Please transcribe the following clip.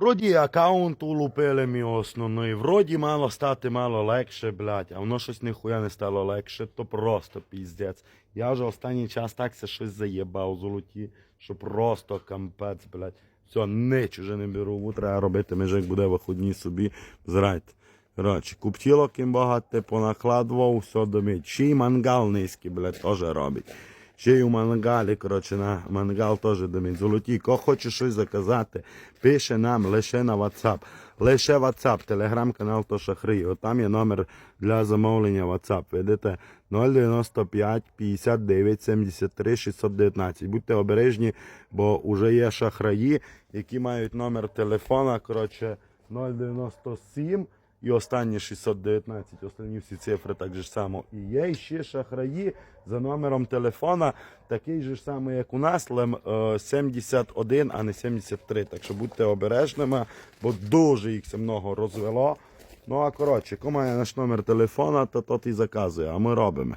Вроді аккаунт улупили мій основний, вроді мало стати мало легше, блядь, а воно щось ніхуя не стало легше, то просто піздець. Я вже останній час так це щось заєбав золоті, що просто кампець, блядь. Все, ніч уже не беру, треба робити, межик буде виходні собі, зрайте. Коротше, куптілок їм багато понакладував, все домить. Ще й мангал низький, блядь, теж робить. Ще й у мангалі, коротше, на мангал теж домить. Золоті, ко хоче щось заказати, пише нам лише на WhatsApp. Лише WhatsApp, телеграм-канал то шахри. От там є номер для замовлення WhatsApp. Видите 095 59 73 619. Будьте обережні, бо вже є шахраї, які мають номер телефона, коротше, 097 і останні 619, останні всі цифри так же само. І є ще шахраї за номером телефона, такий же самий, як у нас, лем е, 71, а не 73. Так що будьте обережними, бо дуже їх много розвело. Ну а коротше, кому має наш номер телефона, то тот і заказує, а ми робимо.